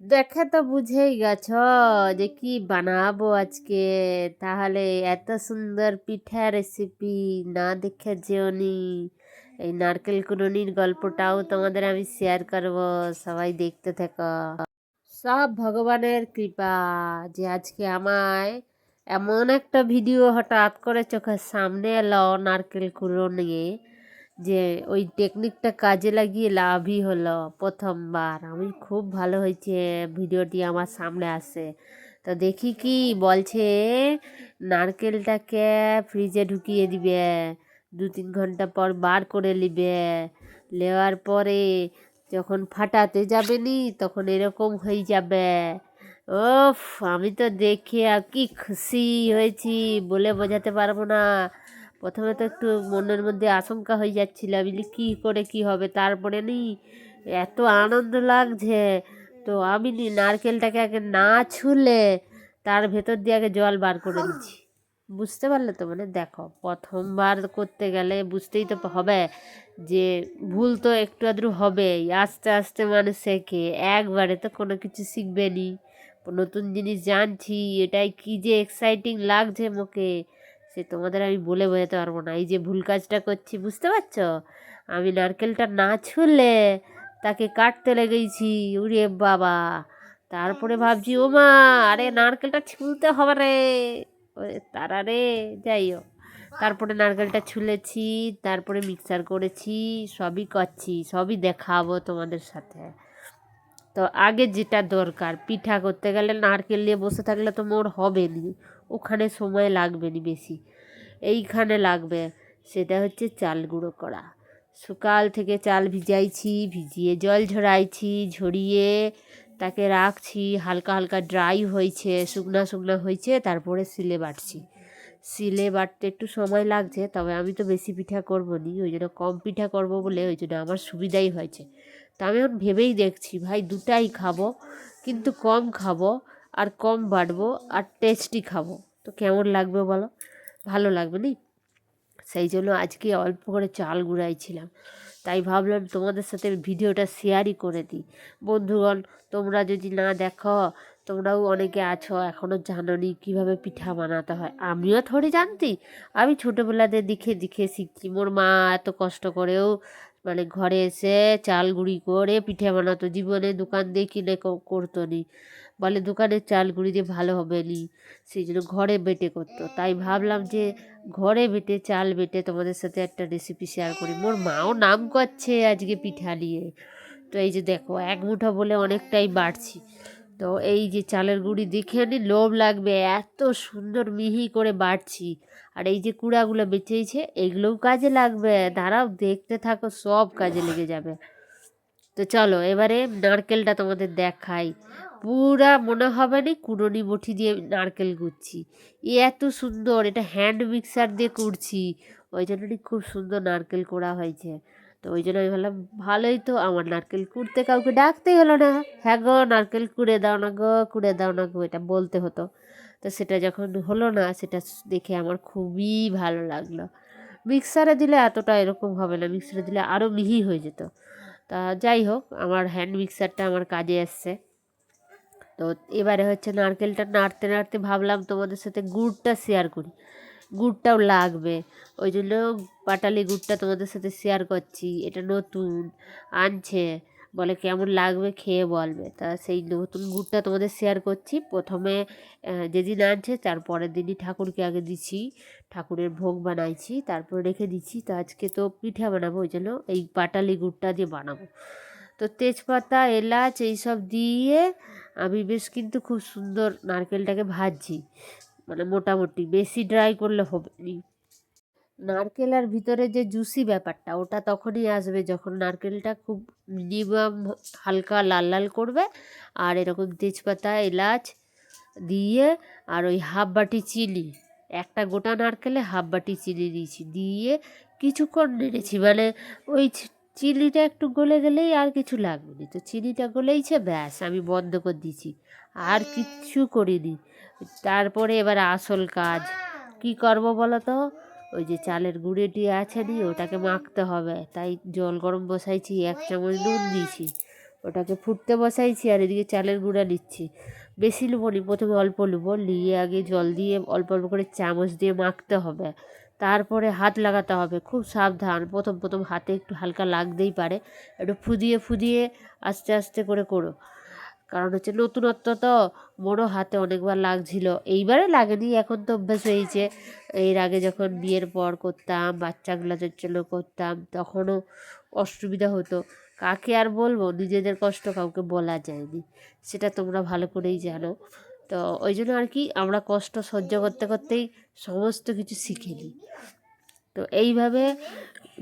দেখে তো বুঝেই গেছ যে কি বানাবো আজকে। তাহলে এত সুন্দর পিঠা রেসিপি না দেখে যেওনি এই নারকেল কুড়নির গল্পটাও তোমাদের আমি শেয়ার করব, সবাই দেখতে থেকো। সব ভগবানের কৃপা যে আজকে আমায় এমন একটা ভিডিও হঠাৎ করে চোখের সামনে এলো নারকেল কুড়ো নিয়ে যে ওই টেকনিকটা কাজে লাগিয়ে লাভই হলো প্রথমবার। আমি খুব ভালো হয়েছে, ভিডিওটি আমার সামনে আসে। তো দেখি কি বলছে, নারকেলটাকে ফ্রিজে ঢুকিয়ে দিবে দু তিন ঘণ্টা পর বার করে নিবে। নেওয়ার পরে যখন ফাটাতে যাবে নি তখন এরকম হয়ে যাবে। ওফ আমি তো দেখে কি খুশি হয়েছি বলে বোঝাতে পারব না। প্রথমে তো একটু মনের মধ্যে আশঙ্কা হয়ে যাচ্ছিল। বুঝলি কী করে কি হবে? তারপরে নি এত আনন্দ লাগছে। তো আমি নি নারকেলটাকে আগে না ছুলে তার ভেতর দিয়ে আগে জল বার করে নিচ্ছি। বুঝতে পারলে তো? মানে দেখো, প্রথমবার করতে গেলে বুঝতেই তো হবে যে ভুল তো একটু আধটু হবেই। আস্তে আস্তে মানুষ শেখে একবারে তো কোনো কিছু শিখবে নি। নতুন জিনিস জানছি। এটাই কি যে এক্সাইটিং লাগছে মুখে। সে তোমাদের আমি বলে বোঝাতে পারব না। এই যে ভুল কাজটা করছি বুঝতে পারছ? আমি নারকেলটা না ছুললে তাকে কাটতে লেগেছি উড়ে বাবা। তারপরে ভাবছি ও মা আরে নারকেলটা ছুলতে হবে রে। তারা রে যাই হোক। তারপরে নারকেলটা ছুলেছি তারপরে মিক্সার করেছি সবই করছি সবই দেখাবো তোমাদের সাথে। তো আগে যেটা দরকার, পিঠা করতে গেলে নারকেল নিয়ে বসে থাকলে তো মোর হবে নি ওখানে সময় লাগবে নি বেশি। এইখানে লাগবে, সেটা হচ্ছে চাল গুঁড়ো করা। সকাল থেকে চাল ভিজাইছি, ভিজিয়ে জল ঝরাইছি, ঝরিয়ে তাকে রাখছি, হালকা হালকা ড্রাই হয়েছে, শুকনা শুকনা হয়েছে, তারপরে সিলে বাটছি। সিলে বাটতে একটু সময় লাগছে, তবে আমি তো বেশি পিঠা করব নি, ওই জন্য কম পিঠা করব বলে ওই জন্য আমার সুবিধাই হয়েছে। তা আমি এখন ভেবেই দেখছি, ভাই দুটাই খাব, কিন্তু কম খাব আর কম বাটবো আর টেস্টি খাব। তো কেমন লাগবে বলো? ভালো লাগবে নি? সেই জন্য আজকে অল্প করে চাল গুঁড়াইছিলাম। তাই ভাবলাম তোমাদের সাথে ভিডিওটা শেয়ারই করে দিই। বন্ধুগণ, তোমরা যদি না দেখো, তোমরাও অনেকে আছো এখনও জানোনি কীভাবে পিঠা বানাতে হয়। আমিও থোড়ি জানতি। আমি ছোটোবেলাতে দেখে দেখে শিখছি। মোর মা এত কষ্ট করেও মানে ঘরে এসে চাল গুঁড়ি করে পিঠে বানাতো। জীবনে দোকান দিয়ে কিনে করতো নি। বলে দোকানের চাল গুঁড়ি দিয়ে ভালো হবে নি। সেই জন্য ঘরে বেটে করতো। তাই ভাবলাম যে ঘরে বেটে, চাল বেটে তোমাদের সাথে একটা রেসিপি শেয়ার করি। মোর মাও নাম করছে আজকে পিঠা নিয়ে। তো এই যে দেখো, এক মুঠো বলে অনেকটাই বাড়ছি। তো এই যে চালের গুঁড়ি দেখে আনি লোভ লাগবে, এত সুন্দর মিহি করে বাড়ছি আর এই যে কুড়াগুলো বেঁচেছে এগুলোও কাজে লাগবে। দাঁড়াও, দেখতে থাকো, সব কাজে লেগে যাবে। তো চলো, এবারে নারকেলটা তোমাদের দেখাই। পুরা মনে হবে না কুড়নি বটি দিয়ে নারকেল কুড়ছি এত সুন্দর, এটা হ্যান্ড মিক্সার দিয়ে কুড়ছি ওই জন্য খুব সুন্দর নারকেল করা হয়েছে। তো ওই জন্য আমি ভাবলাম, ভালোই তো, আমার নারকেল কুড়তে কাউকে ডাকতেই হলো না। হ্যাঁ গো, নারকেল কুড়ে দাও না গো, কুড়ে দাও না গো, এটা বলতে হতো। তো সেটা যখন হলো না, সেটা দেখে আমার খুবই ভালো লাগল। মিক্সারে দিলে এতটা এরকম হবে না, মিক্সারে দিলে আরও মিহি হয়ে যেত। তা যাই হোক, আমার হ্যান্ড মিক্সারটা আমার কাজে এসছে তো এবারে হচ্ছে নারকেলটা নাড়তে নাড়তে ভাবলাম তোমাদের সাথে গুড়টা শেয়ার করি। গুড়টাও লাগবে। ওই জন্য পাটালি গুড়টা তোমাদের সাথে শেয়ার করছি। এটা নতুন, আনছে। বলে কেমন লাগবে খেয়ে বলবে। তা সেই নতুন গুড়টা তোমাদের শেয়ার করছি। প্রথমে যেদিন আনছে তারপরের দিনই ঠাকুরকে আগে দিচ্ছি ঠাকুরের ভোগ বানাইছি, তারপর রেখে দিচ্ছি তো আজকে তো পিঠা বানাবো, ওই জন্য এই পাটালি গুড়টা দিয়ে বানাবো। তো তেজপাতা, এলাচ, এইসব দিয়ে আমি বেশ কিন্তু খুব সুন্দর নারকেলটাকে ভাজছি। মানে মোটামুটি বেশি ড্রাই করলে হবে নারকেলের ভিতরে যে জুসি ব্যাপারটা, ওটা তখনই আসবে যখন নারকেলটা খুব মিনিমাম হালকা লাল লাল করবে, আর এরকম তেজপাতা, এলাচ দিয়ে আর ওই হাফ বাটি চিনি, একটা গোটা নারকেলে হাফ বাটি চিনি দিয়েছি, দিয়ে কিছুক্ষণ নেড়েছি মানে ওই চিনিটা একটু গলে গেলেই আর কিছু লাগবে না। তো চিনিটা গলেইছে, ব্যাস আমি বন্ধ করে দিয়েছি, আর কিচ্ছু করিনি। তারপরে এবার আসল কাজ। কি করব বলো তো ওই যে চালের গুঁড়েটি আছে নি, ওটাকে মাখতে হবে। তাই জল গরম বসাইছি, এক চামচ নুন দিয়েছি। ওটাকে ফুটতে বসাইছি আর এদিকে চালের গুঁড়া নিচ্ছি। বেশি নেব নি, প্রথমে অল্প নেব নিয়ে আগে জল দিয়ে অল্প অল্প করে চামচ দিয়ে মাখতে হবে। তারপরে হাত লাগাতে হবে, খুব সাবধান। প্রথম প্রথম হাতে একটু হালকা লাগতেই পারে। একটু ফুদিয়ে ফুদিয়ে আস্তে আস্তে করে করো। কারণ হচ্ছে নতুনত্ব তো বড় হাতে অনেকবার লাগছিল। এইবারে লাগেনি, এখন তো অভ্যাস হয়েছে। এর আগে যখন বিয়ের পর করতাম বাচ্চাগুলোদের জন্য করতাম, তখনও অসুবিধা হতো। কাকে আর বলব? নিজেদের কষ্ট কাউকে বলা যায়নি। সেটা তোমরা ভালো করেই জানো। তো ওই জন্য আর কি আমরা কষ্ট সহ্য করতে করতেই সমস্ত কিছু শিখে নিই। তো এইভাবে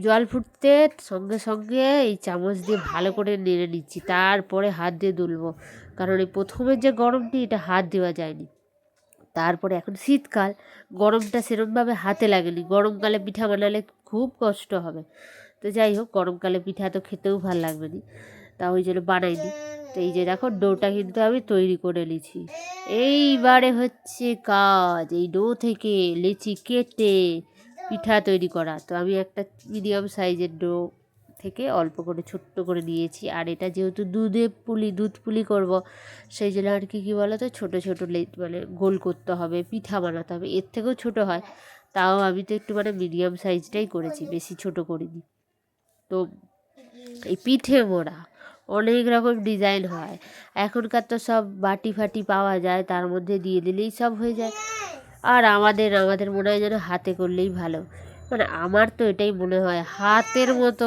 জল ফুটতে সঙ্গে সঙ্গে এই চামচ দিয়ে ভালো করে নেড়ে নিচ্ছি, তারপরে হাত দিয়ে দুলবো। কারণ এই প্রথমের যে গরমটি, এটা হাত দেওয়া যায়নি। তারপরে এখন শীতকাল, গরমটা সেরমভাবে হাতে লাগেনি। গরমকালে পিঠা বানালে খুব কষ্ট হবে। তো যাই হোক, গরমকালে পিঠা তো খেতেও ভালো লাগবে না। তা ওই জন্য বানাইনি তো এই যে দেখো, ডোটা কিন্তু আমি তৈরি করে নিয়েছি। এইবারে হচ্ছে কাজ। এই ডো থেকে লেচি কেটে পিঠা তৈরি করা। তো আমি একটা মিডিয়াম সাইজের ডো থেকে অল্প করে, ছোট্ট করে নিয়েছি আর এটা যেহেতু দুধে পুলি, দুধ পুলি করব, সেই জন্য আর কি, কী বলো তো ছোটো ছোটো মানে গোল করতে হবে, পিঠা বানাতে হবে। এর থেকেও ছোট হয়। তাও আমি তো একটু মানে মিডিয়াম সাইজটাই করেছি, বেশি ছোট করিনি। তো এই পিঠে মোড়া অনেক রকম ডিজাইন হয়। এখনকার তো সব বাটি ফাটি পাওয়া যায়, তার মধ্যে দিয়ে দিলেই সব হয়ে যায়। আর আমাদের আমাদের মনে হয় যেন হাতে করলেই ভালো। মানে আমার তো এটাই মনে হয়, হাতের মতো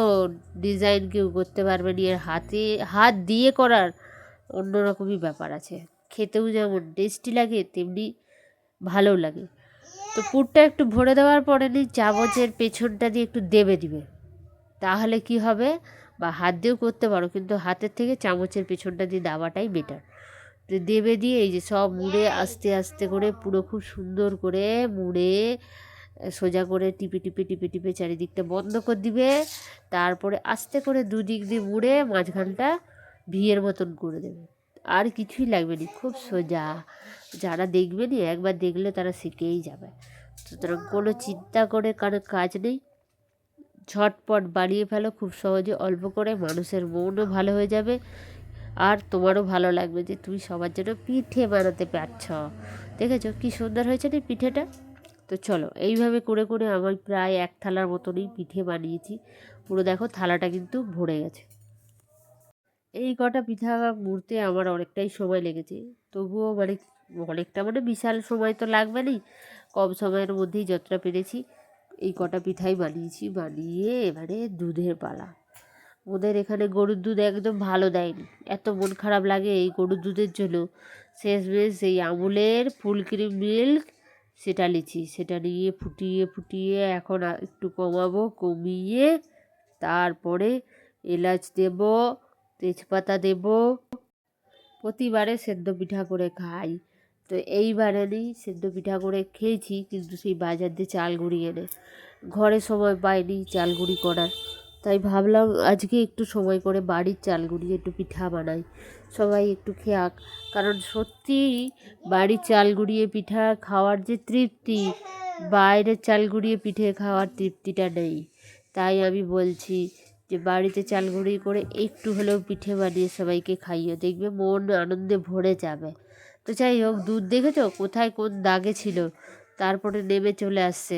ডিজাইন কেউ করতে পারবে নি, আর হাতে, হাত দিয়ে করার অন্যরকমই ব্যাপার আছে। খেতেও যেমন টেস্টি লাগে, তেমনি ভালো লাগে। তো পুরটা একটু ভরে দেওয়ার পরে নি, চামচের পেছনটা দিয়ে একটু দেবে দিবে। তাহলে কি হবে? বা হাত দিয়েও করতে পারো, কিন্তু হাতের থেকে চামচের পেছনটা দিয়ে দাবাটাই বেটার তো দেবে দিয়ে এই যে সব মুড়ে আস্তে আস্তে করে পুরো খুব সুন্দর করে মুড়ে সোজা করে টিপে টিপে টিপে টিপে চারিদিকটা বন্ধ করে দিবে। তারপরে আস্তে করে দুদিক দিয়ে মুড়ে মাঝখানটা ভিয়ের মতন করে দেবে। আর কিছুই লাগবে না, খুব সোজা। যারা দেখবে নি, একবার দেখলে তারা শিখেই যাবে। সুতরাং কোনো চিন্তা করে কারও কাজ নেই। ঝটপট বানিয়ে ফেলো, খুব সহজে অল্প করে, মানুষের মনও ভালো হয়ে যাবে। আর তোমারও ভালো লাগবে যে তুমি সবার জন্য পিঠে বানাতে পারছ। দেখেছ কী সুন্দর হয়েছে না পিঠেটা? তো চলো, এইভাবে করে করে আমি প্রায় এক থালার মতনই পিঠে বানিয়েছি। পুরো দেখো থালাটা কিন্তু ভরে গেছে। এই কটা পিঠা মুড়তে আমার অনেকটাই সময় লেগেছে। তবুও মানে অনেকটা মানে বিশাল সময় তো লাগবে না কম সময়ের মধ্যেই যতটা পেরেছি, এই কটা পিঠাই বানিয়েছি, বানিয়ে এবারে দুধের পালা। ওদের এখানে গরুর দুধ একদম ভালো দেয়নি। এত মন খারাপ লাগে এই গরুর দুধের জন্য। শেষমেশ এই আমুলের ফুল ক্রিম মিল্ক সেটা নিচ্ছি। সেটা নিয়ে ফুটিয়ে ফুটিয়ে এখন একটু কমাবো, কমিয়ে তারপরে এলাচ দেব, তেজপাতা দেব। প্রতিবারে সেদ্ধ পিঠা করে খাই। তো এইবারে নেই সেদ্ধ পিঠা করে খেয়েছি, কিন্তু সেই বাজার দিয়ে চাল গুঁড়ি এনে। ঘরে সময় পাইনি চাল গুঁড়ি করার। তাই ভাবলাম আজকে একটু সময় করে বাড়ির চাল গুঁড়িয়ে একটু পিঠা বানাই। সবাই একটু খেয়াক, কারণ সত্যি বাড়ির চাল গুঁড়িয়ে পিঠা খাওয়ার যে তৃপ্তি, বাইরের চাল গুঁড়িয়ে পিঠে খাওয়ার তৃপ্তিটা নেই। তাই আমি বলছি যে বাড়িতে চাল গুঁড়ি করে একটু হলেও পিঠে বানিয়ে সবাইকে খাইয়ে দেখবে মন আনন্দে ভরে যাবে। তো যাই হোক, দুধ দেখেছ? কোথায় কোন দাগে ছিল? তারপরে নেমে চলে আসছে।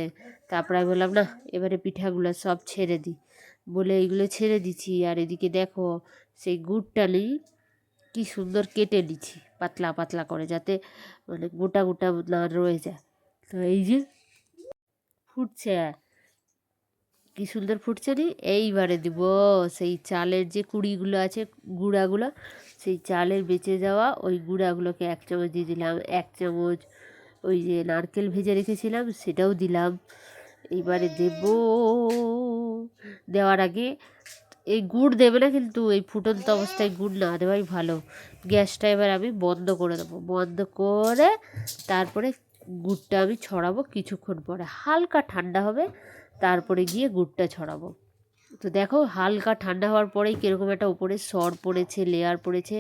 তারপরে আমি বললাম, না, এবারে পিঠাগুলো সব ছেড়ে দিই। বলে এইগুলো ছেড়ে দিচ্ছি। আর এদিকে দেখো, সেই গুড়টা নেই, কী সুন্দর কেটে নিচ্ছি, পাতলা পাতলা করে যাতে মানে গোটা গোটা না রয়ে যায়। তো এই যে ফুটছে, কী সুন্দর ফুটছে নি? এইবারে দিব, সেই চালের যে কুড়িগুলো আছে, গুঁড়াগুলো, সেই চালের বেঁচে যাওয়া ওই গুঁড়াগুলোকে এক চামচ দিয়ে দিলাম, এক চামচ ওই যে নারকেল ভেজে রেখেছিলাম, সেটাও দিলাম। এইবারে দেব। দেওয়ার আগে, এই গুড় দেবে না কিন্তু এই ফুটন্ত অবস্থায় গুড় না দেওয়াই ভালো। গ্যাসটা এবার আমি বন্ধ করে দেবো। বন্ধ করে তারপরে গুড়টা আমি ছড়াবো কিছুক্ষণ পরে। হালকা ঠান্ডা হবে, তারপরে গিয়ে গুড়টা ছড়াবো। তো দেখো, হালকা ঠান্ডা হওয়ার পরেই কীরকম একটা উপরে সর পড়েছে লেয়ার পড়েছে।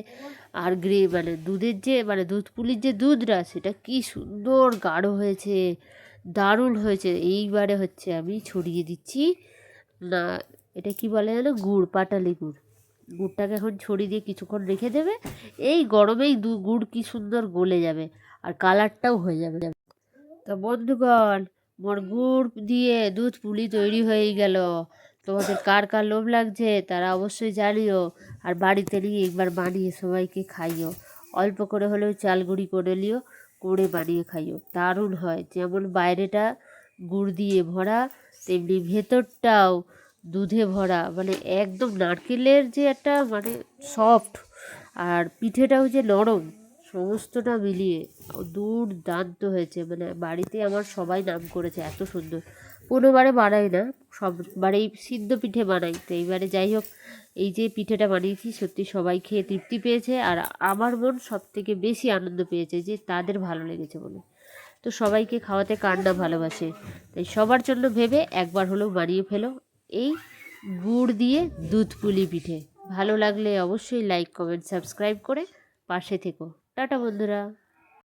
আর গ্রে মানে দুধের যে মানে দুধ পুলির যে দুধটা, সেটা কি সুন্দর গাঢ় হয়েছে, দারুণ হয়েছে। এইবারে হচ্ছে আমি ছড়িয়ে দিচ্ছি না, এটা কি বলে যেন গুড়, পাটালি গুড়। গুড়টাকে এখন ছড়িয়ে দিয়ে কিছুক্ষণ রেখে দেবে। এই গরমেই দু গুড় কি সুন্দর গলে যাবে আর কালারটাও হয়ে যাবে। তো বন্ধুগণ, মোর গুড় দিয়ে দুধ পুলি তৈরি হয়ে গেল। তোমাদের কার কার লোভ লাগছে তারা অবশ্যই জানিও আর বাড়িতে নিয়ে একবার বানিয়ে সবাইকে খাইও। অল্প করে হলেও চাল গুঁড়ি করে নিও, করে বানিয়ে খাইও। দারুণ হয়। যেমন বাইরেটা গুড় দিয়ে ভরা, তেমনি ভেতরটাও দুধে ভরা মানে একদম নারকেলের যে একটা মানে সফট আর পিঠেটাও যে নরম, সমস্তটা মিলিয়ে দুর্দান্ত হয়েছে। মানে বাড়িতে আমার সবাই নাম করেছে, এত সুন্দর। কোনোবারে বানাই না সববারেই সিদ্ধ পিঠে বানাই। তো এইবারে যাই হোক, এই যে পিঠেটা বানিয়েছি, সত্যি সবাই খেয়ে তৃপ্তি পেয়েছে। আর আমার মন সব থেকে বেশি আনন্দ পেয়েছে যে তাদের ভালো লেগেছে বলে। তো সবাইকে খাওয়াতে না ভালোবাসে। তাই সবার জন্য ভেবে একবার হলেও বানিয়ে ফেলো এই গুড় দিয়ে দুধ পুলি পিঠে। ভালো লাগলে অবশ্যই লাইক কমেন্ট সাবস্ক্রাইব করে পাশে থেকো। টাটা বন্ধুরা।